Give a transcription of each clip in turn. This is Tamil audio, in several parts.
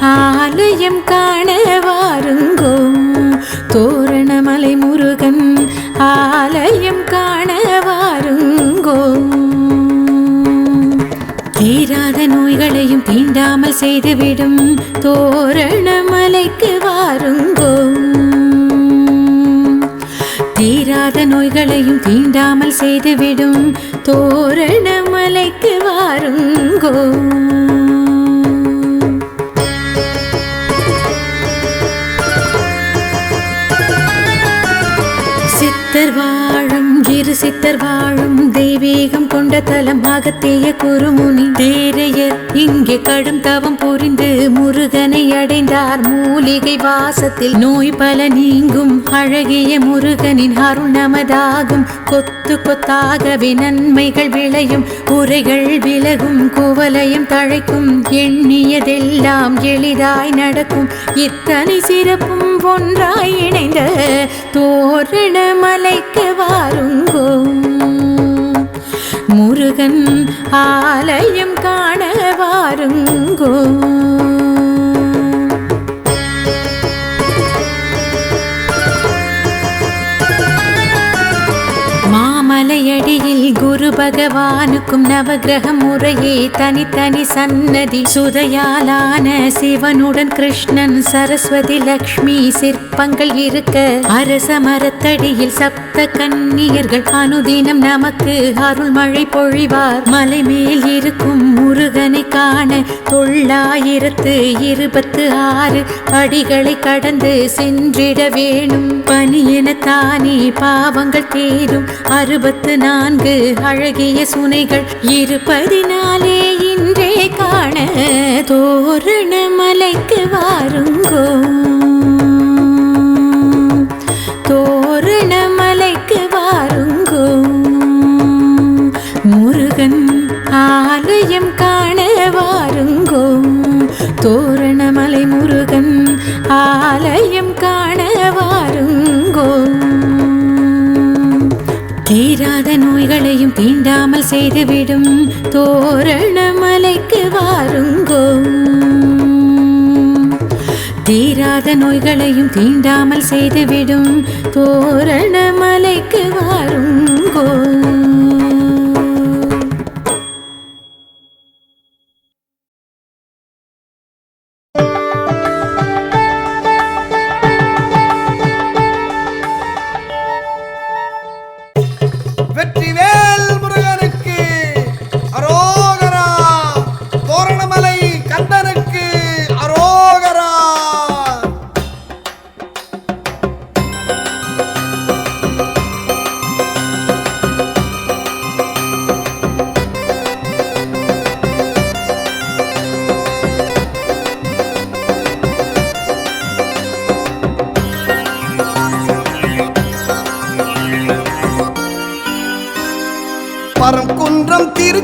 ஆலயம் காண வாருங்கோ தோரணமலை முருகன் ஆலயம் காண வாருங்கோ தீராத நோய்களையும் தீண்டாமல் செய்துவிடும் தோரணமலைக்கு வாருங்கோ. தீராத நோய்களையும் தீண்டாமல் செய்துவிடும் தோரணமலைக்கு வாருங்கோ. வாழும் சித்தர் வாழும் தெய்வீகம் கொண்ட தலம் அகத்திய குருமுனி. தேரையர் இங்கே கடும் தவம் புரிந்து முருகனை அடைந்தார். மூலிகை வாசத்தில் நோய் பல நீங்கும். அழகிய முருகனின் அருள் நமதாகும் கொத்து கொத்தாகவே நன்மைகள் விளையும். உரைகள் விலகும் குவலையும் தழைக்கும். எண்ணியதெல்லாம் எளிதாய் நடக்கும். இத்தனை சிறப்பும் ஒன்றாய் இணைந்த தோரண மலைக்கு வாருங்கோ வாருங்கோ பகவானுக்கும் நவகிரகம் முறையே தனித்தனி சன்னதி. சுதையாலான சிவனுடன் கிருஷ்ணன் சரஸ்வதி லக்ஷ்மி சிற்பங்கள் இருக்க. அரச மரத்தடியில் சப்த கன்னியர்கள் அனுதினம் நமக்கு அருள் மழை பொழிவார். மலை மேல் இருக்கும் முருகனை காண தொள்ளாயிரத்து இருபத்து ஆறு படிகளை கடந்து சென்றிட வேணும். பனி தானே பாவங்கள் தேரும். அறுபத்து நான்கு அழகிய சுனைகள் இருப்பதினாலே இன்றே காண தோரண மலைக்கு வாருங்கோ. தீராத நோய்களையும் தீண்டாமல் செய்துவிடும் தோரணமலைக்கு வாருங்கோ தீராத நோய்களையும் தீண்டாமல் செய்துவிடும் தோரணமலைக்கு வாருங்கோ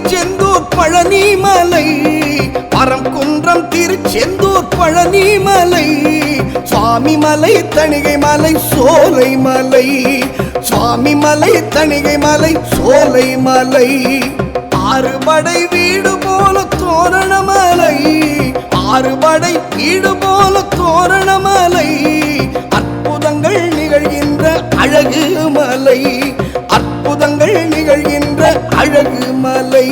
திருச்செந்தூர் பழனிமலை. பரம்குன்றம் திருச்செந்தூர் பழனிமலை. சுவாமி மலை தணிகை மலை சோலை மலை. சுவாமி மலை தணிகை மலை சோலை மலை. ஆறுபடை வீடு போல தோரணமலை. ஆறுபடை வீடு போல தோரணமலை. அற்புதங்கள் நிகழ்கின்ற அழகு மலை. அற்புதங்கள் நிகழ்கின்ற அழகு மலை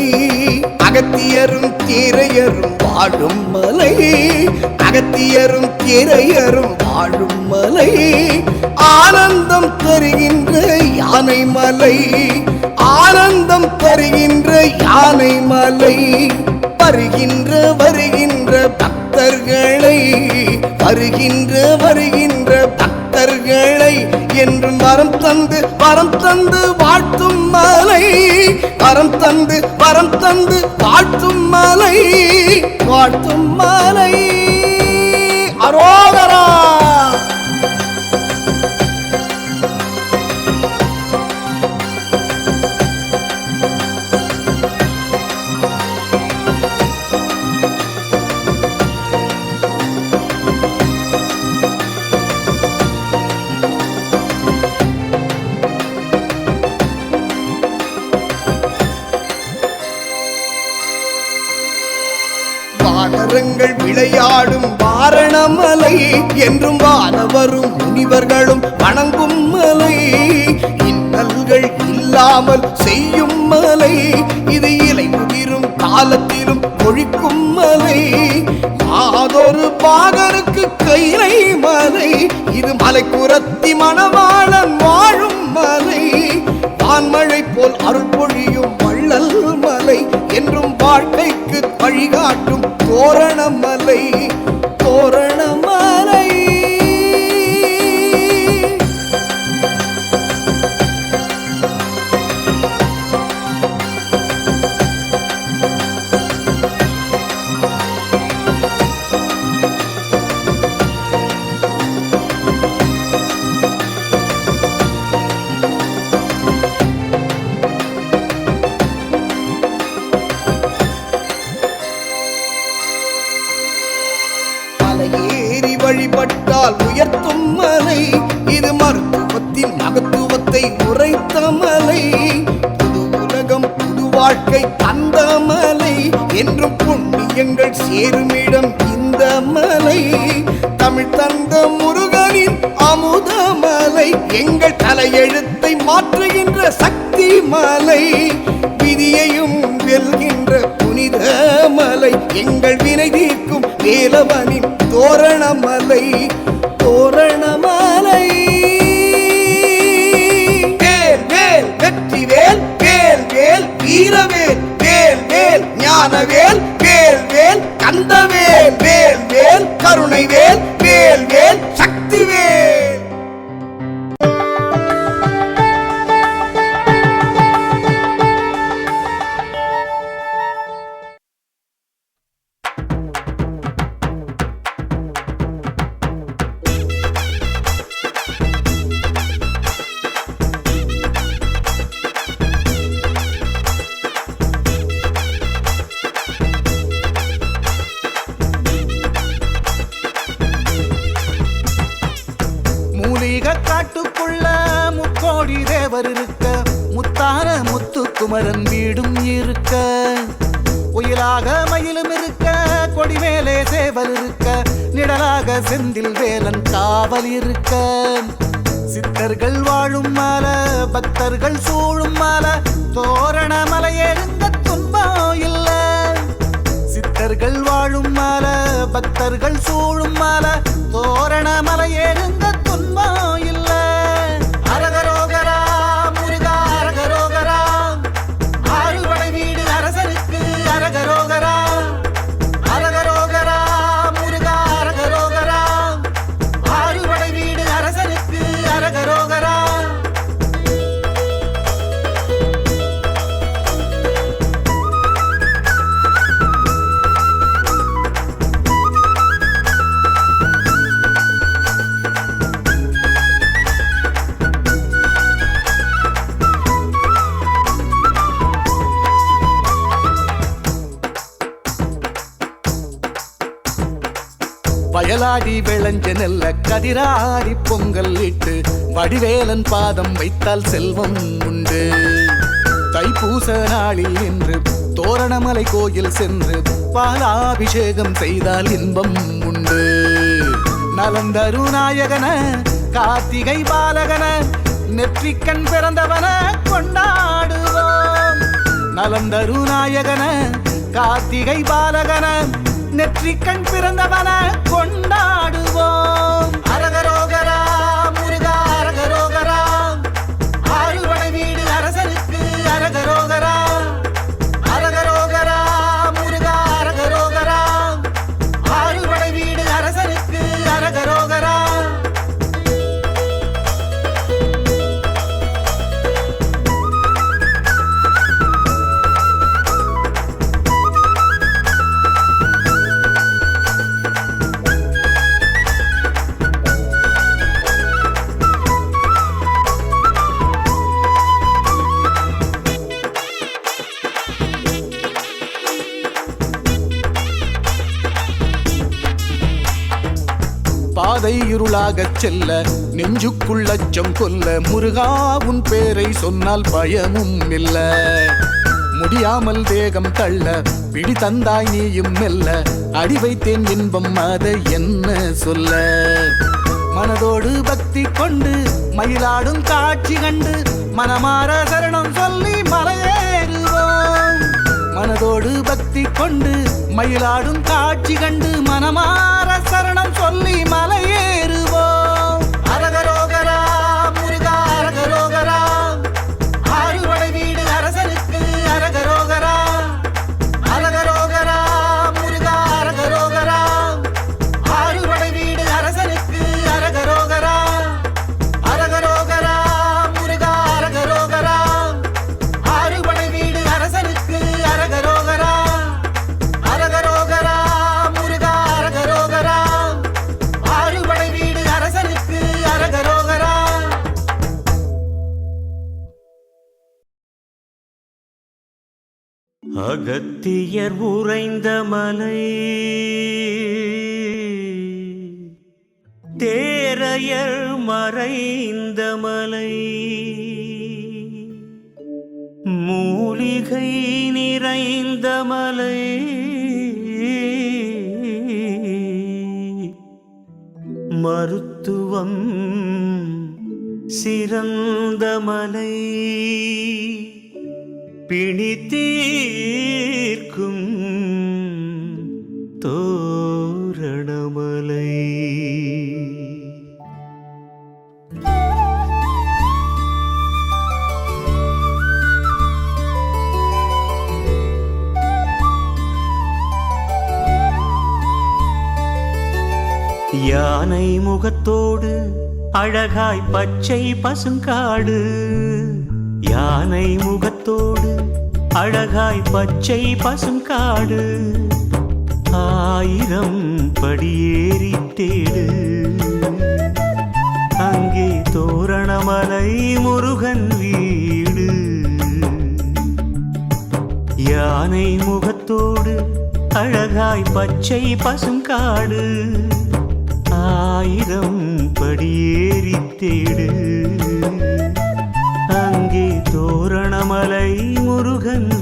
அகத்தியரும் தீரையரும் வாழும் மலை அகத்தியரும் தீரையரும் வாழும் மலை. ஆனந்தம் தருகின்ற யானை மலை ஆனந்தம் தருகின்ற யானை மலை. வருகின்ற வருகின்ற பக்தர்களை வருகின்ற வருகின்ற பக்தர்களை என்றும் வரம் தந்து வரம் தந்து வாழ்த்தும் வரம் தந்து வரம் தந்து வாழ்த்தும் மலை வாழ்த்தும் மலை. அரோ பாடும் வாரணமலை என்றும் வானவரும் முனிவர்களும் வணங்கும் மலை. இன்னல்கள் இல்லாமல் செய்யும் மலை. இது இலை முதிரும் காலத்திலும் ஒழிக்கும் மலை. மாதொரு பாகருக்கு கைலை மலை. இது மலை குரத்தி மணவாளன் வாழும் மலை. வான்மழை போல் அருள் பொழியும் வள்ளல் மலை. என்றும் வாழ்க்கைக்கு வழிகாட்டும் தோரணமலை தோரணமலை ஏறி வழிபட்டால் உயர்த்தும் மலை. இது மருத்துவத்தின் மகத்துவத்தை உரைத்த மலை. புது உலகம் புது வாழ்க்கை தந்த மலை. என்றும் புண்ணியங்கள் சேருமிடம் இந்த மலை. தமிழ் தந்த முருகனின் அமுத மலை. எங்கள் தலையெழுத்தை மாற்றுகின்ற சக்தி மலை. விதியையும் வெல்கின்ற புனித மலை. எங்கள் வினை வேலவனின் தோரணமலை தோரணமலை அவர் இருக்க முத்தான முத்துக்குமரன் வீடும் இருக்க. உயிலாக மயிலும் இருக்க கொடி மேலே சேவல் இருக்க. நிழலாக செந்தில் வேலன் காவல் இருக்க. சித்தர்கள் வாழும் மால பக்தர்கள் சூழும் மால. தோரண மலையெழுந்த துன்பம் இல்லை. சித்தர்கள் வாழும் மால பக்தர்கள் சூழும் மால. தோரண மலையேறுங்க வயலாடி விளைஞ்ச நெல்ல கதிராடி பொங்கல் இட்டு வடிவேலன் பாதம் வைத்தால் செல்வம் உண்டு. தைப்பூச நாளில் இன்று தோரணமலை கோயில் சென்று பாலாபிஷேகம் செய்தால் இன்பம் உண்டு. நலந்தருநாயகன கார்த்திகை பாலகன நெற்றிக்கண் பிறந்தவன கொண்டாடுவோம். நலந்தருநாயகன கார்த்திகை பாலகன நெற்றிக்கண் பிறந்தவன கொண்டாடுவோம். பாதை இருளாகச் செல்ல நெஞ்சுக்குள் அச்சம் கொல்ல முருகா உன் பேரை சொன்னால் பயமும் இல்ல. முடியாமல் வேகம் தள்ள பிடி தந்தாய் நீயும் மெல்ல அடி வைத்தேன் இன்பம் அதை என்ன சொல்ல? மனதோடு பக்தி கொண்டு மயிலாடும் காட்சி கண்டு மனமாற சரணம் சொல்லி மலையேறுவோம். மனதோடு பக்தி கொண்டு மயிலாடும் காட்சி கண்டு மனமாற சரணம் சொல்லி மலையே அகத்தியர் உறைந்த மலை. தேரையர் மறைந்த மலை. மூலிகை நிறைந்த மலை. மருத்துவம் சிறந்த மலை. பிணி தீர்க்கும் தோரணமலை. யானை முகத்தோடு அழகாய் பச்சை பசுங்காடு. யானை முகத்தோடு அழகாய் பச்சை பசும் காடு ஆயிரம் படியேறி தேடு. அங்கே தோரணமலை முருகன் வீடு. யானை முகத்தோடு அழகாய் பச்சை பசும் காடு ஆயிரம் படியேறி தேடு. அங்கே முருகன்.